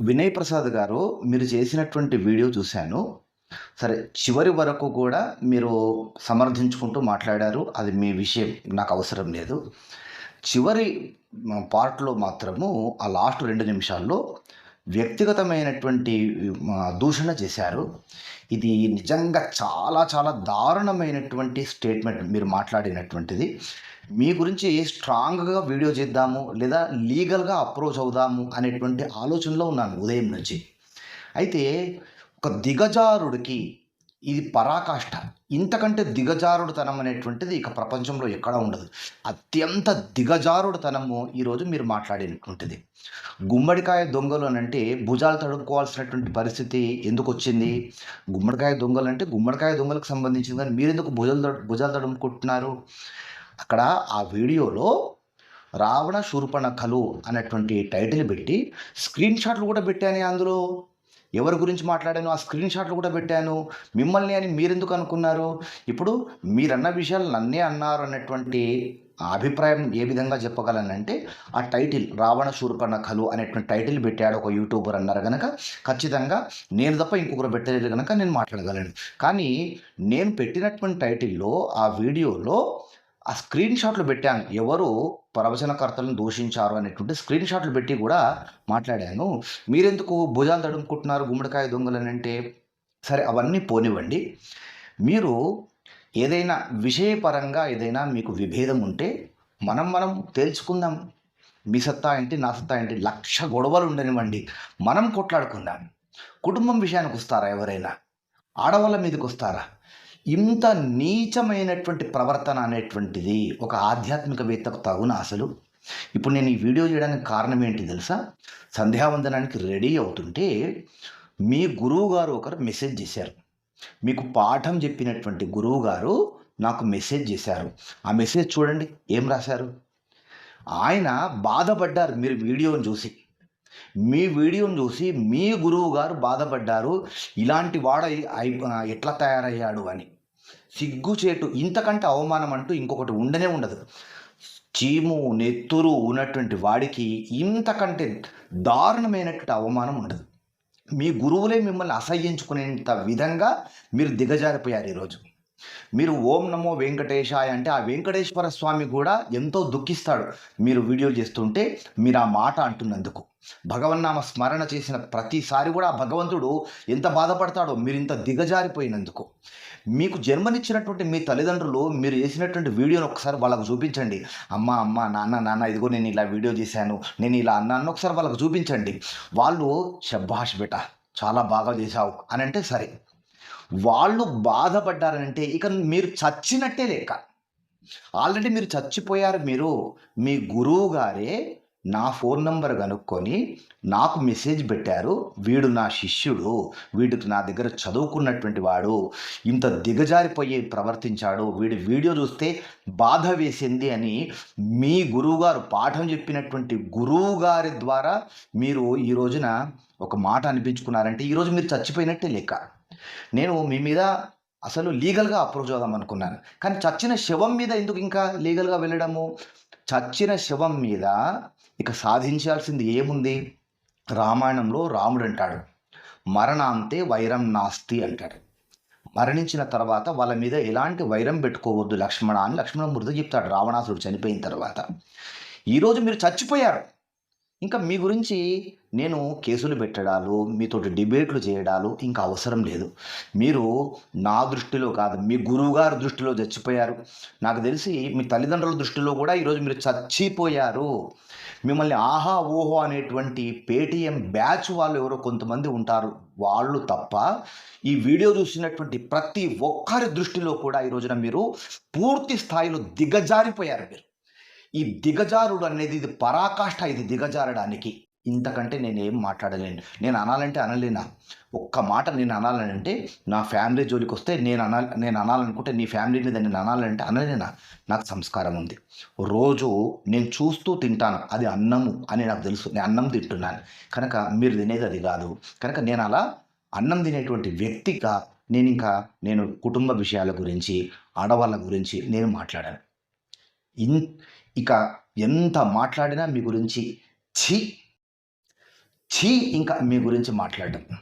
వినయ్ ప్రసాద్ గారు మీరు చేసినటువంటి వీడియో చూశాను. సరే చివరి వరకు కూడా మీరు సమర్థించుకుంటూ మాట్లాడారు. అది మీ విషయం. నాకు అవసరం లేదు. చివరి పార్ట్‌లో మాత్రము ఆ లాస్ట్ రెండు నిమిషాల్లో వ్యక్తిగతమైనటువంటి దూషణ చేశారు. ఇది నిజంగా చాలా చాలా దారుణమైనటువంటి స్టేట్మెంట్ మీరు మాట్లాడినటువంటిది. మీ గురించి స్ట్రాంగ్‌గా వీడియో చేద్దాము లేదా లీగల్‌గా అప్రోచ్ అవుదాము అనేటువంటి ఆలోచనలో ఉన్నాను ఉదయం నుంచి. అయితే ఒక దిగజారుడికి ఇది పరాకాష్ట. ఇంతకంటే దిగజారుడుతనం అనేటువంటిది ఇక ప్రపంచంలో ఎక్కడా ఉండదు. అత్యంత దిగజారుడుతనము ఈరోజు మీరు మాట్లాడినటువంటిది. గుమ్మడికాయ దొంగలు అనంటే భుజాలు తడుముకోవాల్సినటువంటి పరిస్థితి ఎందుకొచ్చింది? గుమ్మడికాయ దొంగలంటే గుమ్మడికాయ దొంగలకు సంబంధించింది కానీ మీరెందుకు భుజాలు తడు భుజాలు తడుముకుంటున్నారు? అక్కడ ఆ వీడియోలో రావణ శూర్పణఖలు అనేటువంటి టైటిల్ పెట్టి స్క్రీన్ షాట్లు కూడా పెట్టాను అందులో. ఎవరి గురించి మాట్లాడాను ఆ స్క్రీన్ షాట్లు కూడా పెట్టాను. మిమ్మల్ని అని మీరెందుకు అనుకున్నారు? ఇప్పుడు మీరన్న విషయాలు నన్నే అన్నారు అన్నటువంటి అభిప్రాయం ఏ విధంగా చెప్పగలనంటే ఆ టైటిల్ 'రావణ శూర్పణఖలు' అనేటువంటి టైటిల్ పెట్టాడు ఒక యూట్యూబర్ అన్నారు కనుక ఖచ్చితంగా నేను తప్ప ఇంకొకరు పెట్టలేదు కనుక నేను మాట్లాడగలను. కానీ నేను పెట్టినటువంటి టైటిల్‌లో ఆ వీడియోలో ఆ స్క్రీన్ షాట్లు పెట్టాను. ఎవరు ప్రవచనకర్తలను దూషించారు అనేటువంటి స్క్రీన్ షాట్లు పెట్టి కూడా మాట్లాడాను. మీరెందుకు భుజాలు తడుముకుంటున్నారు గుమ్మడికాయ దొంగలనంటే సరే అవన్నీ పోనివ్వండి. మీరు ఏదైనా విషయపరంగా ఏదైనా మీకు విభేదం ఉంటే మనం మనం తేల్చుకుందాం. మీ సత్తా ఏంటి? నా సత్తా ఏంటి? లక్ష గొడవలు ఉండనివ్వండి. మనం కొట్లాడుకుందాం. కుటుంబం విషయానికి వస్తారా ఎవరైనా? ఆడవాళ్ళ మీదకొస్తారా? ఇంత నీచమైనటువంటి ప్రవర్తన అనేటువంటిది ఒక ఆధ్యాత్మికవేత్తకు తగున అసలు? ఇప్పుడు నేను ఈ వీడియో చేయడానికి కారణం ఏంటి తెలుసా? సంధ్యావందనానికి రెడీ అవుతుంటే మీ గురువు గారు ఒకరు మెసేజ్ చేశారు. మీకు పాఠం చెప్పినటువంటి గురువు గారు నాకు మెసేజ్ చేశారు. ఆ మెసేజ్ చూడండి ఏం రాశారు? ఆయన బాధపడ్డారు మీరు వీడియోని చూసి. మీ వీడియోని చూసి మీ గురువు గారు బాధపడ్డారు. ఇలాంటి వాడ అయి ఎట్లా తయారయ్యాడు అని. సిగ్గుచేటు ఇంతకంటే అవమానం అంటూ ఇంకొకటి ఉండనే ఉండదు. చీము, నెత్తురు ఉన్నటువంటి వాడికి ఇంతకంటే దారుణమైనటువంటి అవమానం ఉండదు. మీ గురువులే మిమ్మల్ని అసహ్యించుకునేంత విధంగా మీరు దిగజారిపోయారు ఈరోజు. మీరు ఓం నమో వెంకటేశాయ అంటే ఆ వెంకటేశ్వర స్వామి కూడా ఎంతో దుఃఖిస్తాడు. మీరు వీడియో చేస్తుంటే మీరు ఆ మాట అంటున్నందుకు. భగవన్నామ స్మరణ చేసిన ప్రతిసారి కూడా భగవంతుడు ఎంత బాధపడతాడో మీరు ఇంత దిగజారిపోయినందుకు. మీకు జన్మనిచ్చినటువంటి మీ తల్లిదండ్రులు మీరు చేసినటువంటి వీడియోని ఒకసారి వాళ్ళకు చూపించండి. అమ్మ, అమ్మ, నాన్న, నాన్న ఇదిగో నేను ఇలా వీడియో చేశాను. నేను ఇలా అన్నాను ఒకసారి వాళ్ళకి చూపించండి. వాళ్ళు శబ్బాష్ బేటా చాలా బాగా చేశావు అంటే సరే. వాళ్ళు బాధపడ్డారంటే ఇక మీరు చచ్చినట్టే లెక్క. ఆల్రెడీ మీరు చచ్చిపోయారు మీరు. మీ గురువు గారే నా ఫోన్ నంబర్ కనుక్కొని నాకు మెసేజ్ పెట్టారు. వీడు నా శిష్యుడు. వీడికి నా దగ్గర చదువుకున్నటువంటి వాడు. ఇంత దిగజారిపోయి ప్రవర్తించాడు. వీడి వీడియో చూస్తే బాధ వేసింది అని మీ గురువుగారు పాఠం చెప్పినటువంటి గురువుగారి ద్వారా మీరు ఈ రోజున ఒక మాట అనిపించుకున్నారంటే ఈరోజు మీరు చచ్చిపోయినట్టే లెక్క. నేను మీ మీద అసలు లీగల్‌గా అప్రోచ్ అవుదాం అనుకున్నాను. కానీ చచ్చిన శవం మీద ఎందుకు ఇంకా లీగల్‌గా వెళ్ళడము? చచ్చిన శవం మీద ఇక సాధించాల్సింది ఏముంది? రామాయణంలో రాముడంటాడు. మరణాంతే వైరం నాస్తి అంటాడు. మరణించిన తర్వాత వాళ్ళ మీద ఎలాంటి వైరం పెట్టుకోవద్దు లక్ష్మణ అని లక్ష్మణమూర్తి చెప్తాడు రావణాసుడు చనిపోయిన తర్వాత. ఈరోజు మీరు చచ్చిపోయారు. ఇంకా మీ గురించి నేను కేసులు పెట్టడాలు, మీతో డిబేట్లు చేయడాలు ఇంకా అవసరం లేదు. మీరు నా దృష్టిలో కాదు మీ గురువుగారి దృష్టిలో చచ్చిపోయారు. నాకు తెలిసి మీ తల్లిదండ్రుల దృష్టిలో కూడా ఈరోజు మీరు చచ్చిపోయారు. మిమ్మల్ని ఆహా! ఓహో! అనేటువంటి పేటీఎం బ్యాచ్ వాళ్ళు ఎవరో కొంతమంది ఉంటారు. వాళ్ళు తప్ప ఈ వీడియో చూసినటువంటి ప్రతి ఒక్కరి దృష్టిలో కూడా ఈ రోజున మీరు పూర్తి స్థాయిలో దిగజారిపోయారు మీరు. ఈ దిగజారుడు అనేది ఇది పరాకాష్ట ఇది దిగజారడానికి. ఇంతకంటే నేనేం మాట్లాడలేను. నేను అనాలంటే అనలేనా? ఒక్క మాట నేను అనాలంటే నా ఫ్యామిలీ జోలికి వస్తే నేను అనాలి నేను అనాలనుకుంటే నీ ఫ్యామిలీ మీద నేను అనాలంటే అనలేనా? నాకు సంస్కారం ఉంది. రోజు నేను చూస్తూ తింటాను. అది అన్నము అని నాకు తెలుసు. నేను అన్నం తింటున్నాను. కనుక మీరు తినేది అది కాదు. కనుక నేను అలా అన్నం తినేటువంటి వ్యక్తిగా నేను ఇంకా నేను కుటుంబ విషయాల గురించి, ఆడవాళ్ళ గురించి నేను మాట్లాడాను ఇన్ ఇక ఎంత మాట్లాడినా మీ గురించి ఛీ! ఛీ ఇంకా మీ గురించి మాట్లాడడం